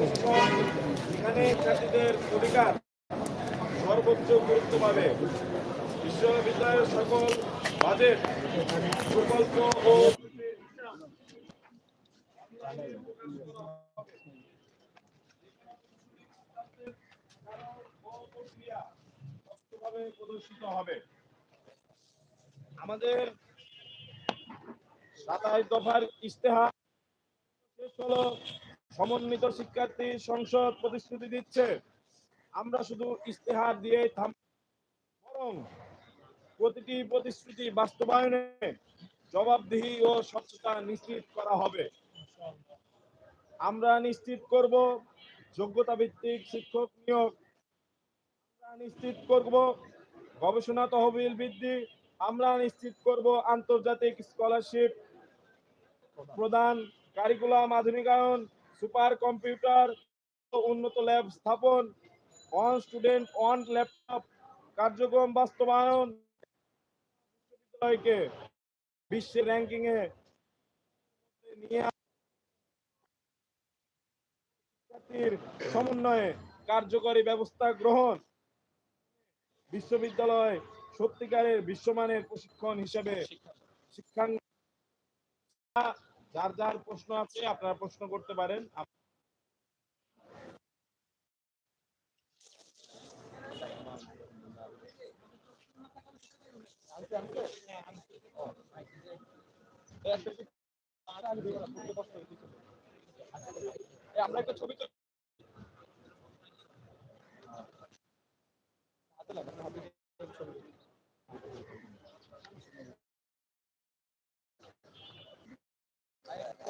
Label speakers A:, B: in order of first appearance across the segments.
A: এখানে ছাত্রীদের অধিকার সর্বোচ্চ গুরুত্ব পাবে বিশ্ববিদ্যালয়ের সকল বাজেট, প্রকল্প ও প্রদর্শিত হবে। আমাদের সাতাশ দফার ইস্তেহার শেষ হলো সমন্বিত শিক্ষার্থী সংসদ প্রতিশ্রুতি দিচ্ছে। আমরা শুধু ইস্তেহার দিয়ে থাম বরং প্রতিটি প্রতিশ্রুতি বাস্তবায়নে জবাবদিহি ও স্বচ্ছতা নিশ্চিত করা হবে। আমরা নিশ্চিত করব যোগ্যতা ভিত্তিক শিক্ষক নিয়োগ। আমরা নিশ্চিত করব গবেষণা তহবিল বৃদ্ধি। আমরা নিশ্চিত করব আন্তর্জাতিক স্কলারশিপ প্রদান, কারিকুলাম আধুনিকায়ন সুপার কম্পিউটার, উন্নত ল্যাব স্থাপন অন স্টুডেন্ট অন ল্যাপটপ কার্যক্রম বাস্তবায়ন, বিশ্ববিদ্যালয়কে বিশ্বের র্যাঙ্কিং এ সমন্বয়ে কার্যকরী ব্যবস্থা গ্রহণ। বিশ্ববিদ্যালয় সত্যিকারের বিশ্বমানের প্রশিক্ষণ হিসেবে শিক্ষাঙ্গ যার যার প্রশ্ন আছে আপনারা প্রশ্ন করতে পারেন। আমরা একটা ছবি তুলি। হাতে লাগা, হাতে ছবি তুলি। এই, এই, এটা এখনই দিন না, এটাতে কিছু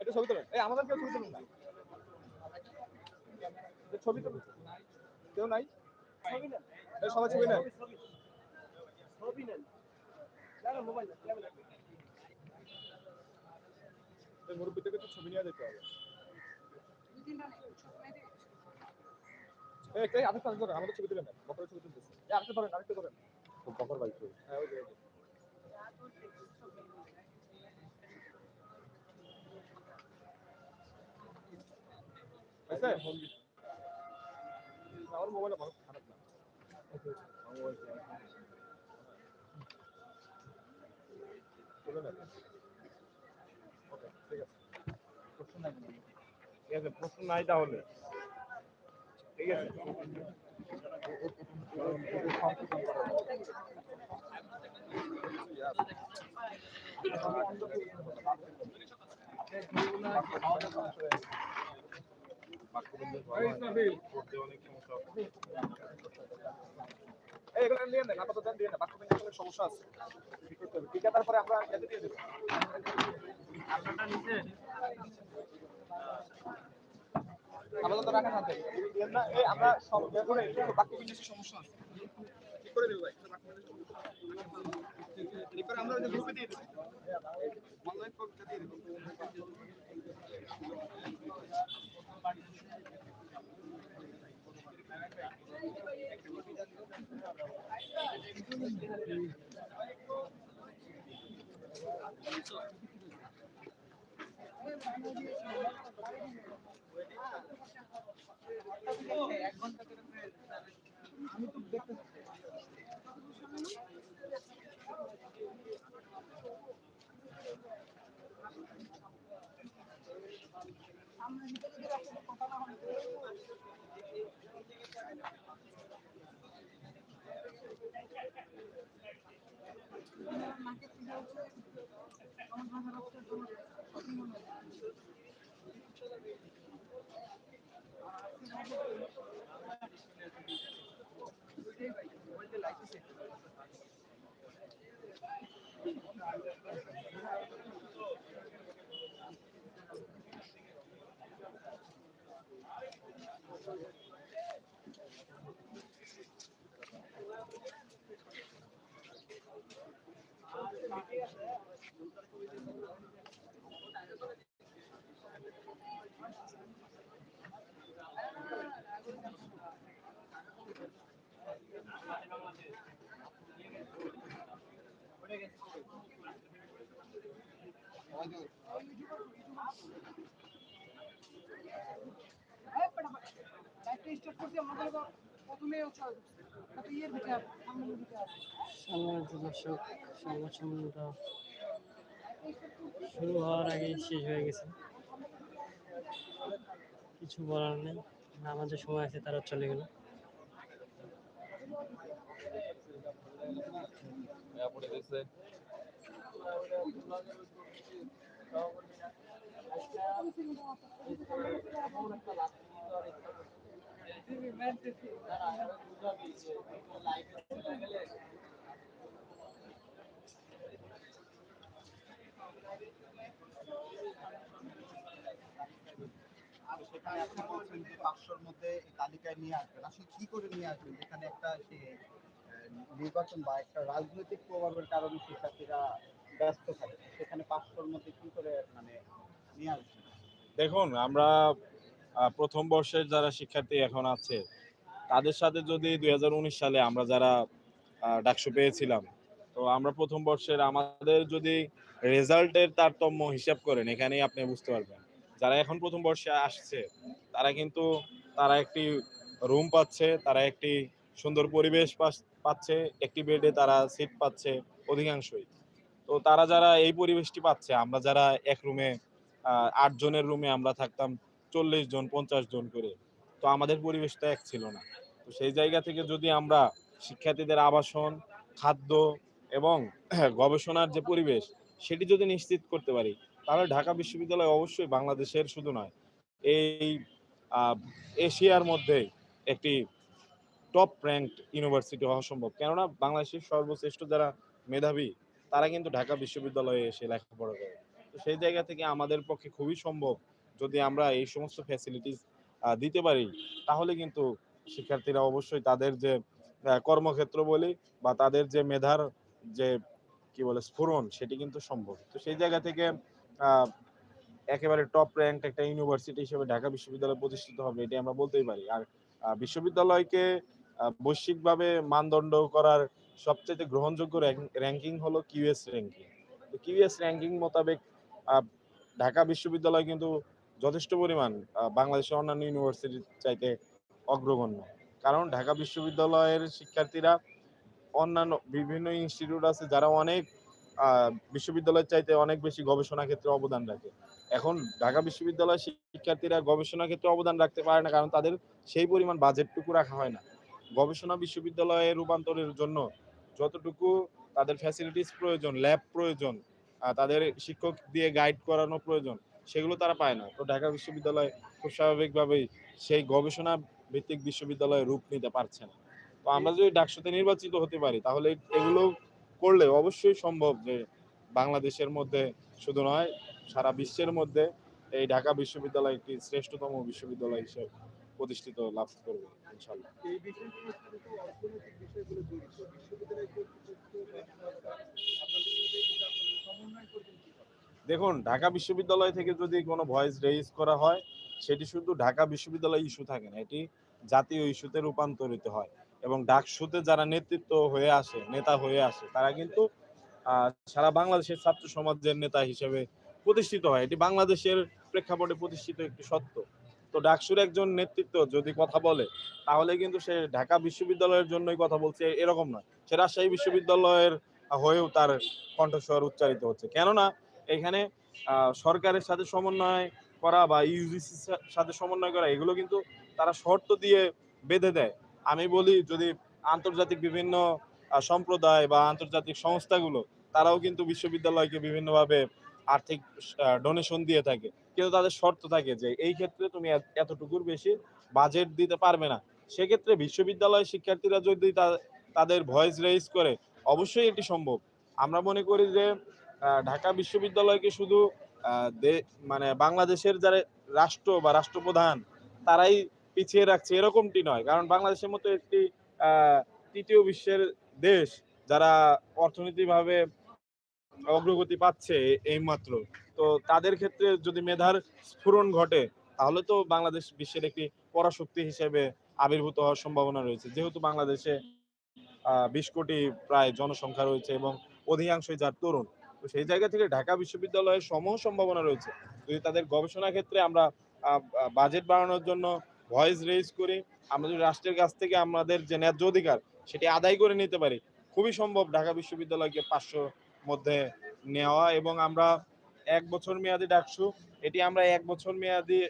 B: এটা
A: ছবি তুলেন। এই আমাদের কেউ ছবি তুলুন না। ছবি তুলুন। কেউ নাই? সবাই ছবি নেন। এই মুরব্বী থেকে তো ছবি নিয়ে যেতে হবে। আরেকটা আমাদের ছবি তুলে নেন। বকরের ছবি তুলতেছে। আরেকটা ধরেন আরেকটা ধরেন।
B: বকর বাইক
A: হ্যাঁ ওই যে, ওই যে। হয়েছে? আমার মোবাইলটা ঠিক আছে। প্রশ্ন নাই তাহলে ঠিক আছে এই এগুলো নিয়ে নেন আপাতত দিয়ে অনেক সমস্যা আছে ঠিক করতে হবে ঠিকাদার পরে আমরা এতে দিয়ে দেবো আমরা সব করে একটু বিন্যাসের সমস্যা আমরা দিয়ে দিয়ে আমি তো দেখতে
C: সম্মানিত দর্শক সংবাদ সম্মেলনটা শুরু হওয়ার আগেই শেষ হয়ে গেছে। কিছু বলার নেই। আমাদের সময় আছে, তারা চলে গেল।
B: আর সেখানে আপনি বলছেন যে পাঁচশোর মধ্যে এই তালিকায় নিয়ে আসবেন আসলে কি করে নিয়ে আসবেন যেখানে একটা সে আহ, মানে
A: দেখুন, আমরা প্রথম বর্ষের যারা শিক্ষার্থী এখন আছে, তাদের সাথে যদি দুই হাজার উনিশ সালে আমরা যারা ডাকসু পেয়েছিলাম, তো আমরা প্রথম বর্ষের আমাদের যদি রেজাল্টের তারতম্য হিসাব করেন, এখানেই আপনি বুঝতে পারবেন। যারা এখন প্রথম বর্ষে আসছে, তারা কিন্তু, তারা একটি রুম পাচ্ছে, তারা একটি সুন্দর পরিবেশ পাচ্ছে, একটি বেডে তারা সিট পাচ্ছে অধিকাংশই। তো তারা যারা এই পরিবেশটি পাচ্ছে, আমরা যারা এক রুমে আট জনের রুমে আমরা থাকতাম চল্লিশ জন, পঞ্চাশ জন করে, তো আমাদের পরিবেশটা এক ছিল না। তো সেই জায়গা থেকে যদি আমরা শিক্ষার্থীদের আবাসন, খাদ্য এবং গবেষণার যে পরিবেশ সেটি যদি নিশ্চিত করতে পারি, তাহলে ঢাকা বিশ্ববিদ্যালয় অবশ্যই বাংলাদেশের শুধু নয়, এই এশিয়ার মধ্যে একটি টপ র্যাঙ্কড ইউনিভার্সিটি হওয়া সম্ভব। কেননা বাংলাদেশের সর্বশ্রেষ্ঠ যারা মেধাবী, তারা কিন্তু ঢাকা বিশ্ববিদ্যালয়ে এসে লেখাপড়া করে। তো সেই জায়গা থেকে আমাদের পক্ষে খুবই সম্ভব যদি আমরা এই সমস্ত ফ্যাসিলিটিস দিতে পারি, তাহলে কিন্তু শিক্ষার্থীরা অবশ্যই তাদের যে কর্মক্ষেত্র বলি বা তাদের যে মেধার যে কি বলে, স্ফুরণ, সেটি কিন্তু সম্ভব। তো সেই জায়গা থেকে একেবারে টপ র্যাঙ্ক একটা ইউনিভার্সিটি হিসেবে ঢাকা বিশ্ববিদ্যালয় প্রতিষ্ঠিত হবে এটি আমরা বলতেই পারি। আর বিশ্ববিদ্যালয়কে বৈশ্বিকভাবে মানদণ্ড করার সবচেয়ে গ্রহণযোগ্য র্যাঙ্কিং হলো কিউএস র্যাঙ্কিং তো কিউএস র্যাঙ্কিং মোতাবেক ঢাকা বিশ্ববিদ্যালয় কিন্তু যথেষ্ট পরিমাণ বাংলাদেশের অন্যান্য ইউনিভার্সিটির চাইতে অগ্রগণ্য। কারণ ঢাকা বিশ্ববিদ্যালয়ের শিক্ষার্থীরা অন্যান্য বিভিন্ন ইনস্টিটিউট আছে যারা অনেক বিশ্ববিদ্যালয়ের চাইতে অনেক বেশি গবেষণা ক্ষেত্রে অবদান রাখে। এখন ঢাকা বিশ্ববিদ্যালয়ের শিক্ষার্থীরা গবেষণা ক্ষেত্রে অবদান রাখতে পারে না, কারণ তাদের সেই পরিমাণ বাজেটটুকু রাখা হয় না। গবেষণা বিশ্ববিদ্যালয়ে রূপান্তরের জন্য যতটুকু তাদের ফ্যাসিলিটিস প্রয়োজন ল্যাব প্রয়োজন তাদের শিক্ষক দিয়ে গাইড করানো প্রয়োজন, সেগুলো তারা পায় না। তো ঢাকা বিশ্ববিদ্যালয় খুব স্বাভাবিকভাবেই সেই গবেষণা ভিত্তিক বিশ্ববিদ্যালয়ে রূপ নিতে পারছে না। তো আমরা যদি ডাকসুতে নির্বাচিত হতে পারি তাহলে এগুলো করলে অবশ্যই সম্ভব যে বাংলাদেশের মধ্যে শুধু নয় সারা বিশ্বের মধ্যে এই ঢাকা বিশ্ববিদ্যালয় একটি শ্রেষ্ঠতম বিশ্ববিদ্যালয় হিসেবে প্রতিষ্ঠিত লাভ করবে ইনশাল্লাহ? দেখুন ঢাকা বিশ্ববিদ্যালয় থেকে যদি কোনো ভয়েস রেইজ করা হয় সেটি শুধু ঢাকা বিশ্ববিদ্যালয় ইস্যু থাকে না এটি জাতীয় ইস্যুতে রূপান্তরিত হয় এবং ডাকসুতে যারা নেতৃত্ব হয়ে আসে, নেতা হয়ে আসে, তারা কিন্তু সারা বাংলাদেশের ছাত্র সমাজের নেতা হিসেবে প্রতিষ্ঠিত হয়। এটি বাংলাদেশের প্রেক্ষাপটে প্রতিষ্ঠিত একটি সত্য। তো ডাকসুর একজন নেতৃত্ব যদি কথা বলে, তাহলে কিন্তু সে ঢাকা বিশ্ববিদ্যালয়ের জন্যই কথা বলছে এরকম নয়। সে রাজশাহী বিশ্ববিদ্যালয়ের হয়েও তার কণ্ঠস্বর উচ্চারিত হচ্ছে। কেননা, এখানে সরকারের সাথে সমন্বয় করা বা ইউজিসির সাথে সমন্বয় করা, এগুলো কিন্তু তারা শর্ত দিয়ে বেঁধে দেয়। আমি বলি, যদি আন্তর্জাতিক বিভিন্ন সম্প্রদায় বা আন্তর্জাতিক সংস্থাগুলো, তারাও কিন্তু বিশ্ববিদ্যালয়কে বিভিন্নভাবে আর্থিক ডোনেশন দিয়ে থাকে। কিন্তু তাদের শর্ত থাকে যে, এই ক্ষেত্রে তুমি এতটুকুর বেশি বাজেট দিতে পারবে না। সেক্ষেত্রে বিশ্ববিদ্যালয় শিক্ষার্থীরা যদি তাদের ভয়েস রেইজ করে, অবশ্যই এটি সম্ভব। আমরা মনে করি যে ঢাকা বিশ্ববিদ্যালয়কে শুধু মানে বাংলাদেশের যারা রাষ্ট্র বা রাষ্ট্রপ্রধান, তারাই পিছিয়ে রাখছে, এরকমটি নয়। কারণ বাংলাদেশের মতো একটি তৃতীয় বিশ্বের দেশ যারা অর্থনৈতিকভাবে অগ্রগতি পাচ্ছে এই মাত্র তো তাদের ক্ষেত্রে যদি মেধার স্ফুরণ ঘটে, তাহলে তো বাংলাদেশ বিশ্বের একটি পরাশক্তি হিসেবে আবির্ভূত হওয়ার সম্ভাবনা রয়েছে। যেহেতু বাংলাদেশে বিশ কোটি প্রায় জনসংখ্যা রয়েছে এবং অধিকাংশই যার তরুণ, তো সেই জায়গা থেকে ঢাকা বিশ্ববিদ্যালয়ের সমূহ সম্ভাবনা রয়েছে। যদি তাদের গবেষণা ক্ষেত্রে আমরা বাজেট বাড়ানোর জন্য ভয়েস রেজ করি আমরা যদি রাষ্ট্রের কাছ থেকে আমাদের যে ন্যায্য অধিকার সেটি আদায় করে নিতে পারি খুবই সম্ভব ঢাকা বিশ্ববিদ্যালয়কে পাঁচশো মধ্যে নেওয়া এবং আমরা এক বছর মেয়াদি ডাকসু। এটি আমরা এক বছর মেয়াদি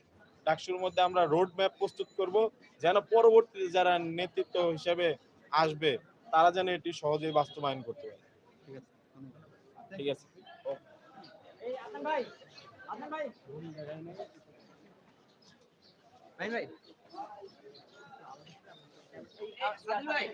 A: ডাকসুর মধ্যে আমরা রোড ম্যাপ প্রস্তুত করব যেন পরবর্তীতে যারা নেতৃত্ব হিসেবে আসবে তারা যেন এটি সহজেই বাস্তবায়ন করতে পারে। ঠিক আছে
D: ভাই ভাই। That's right.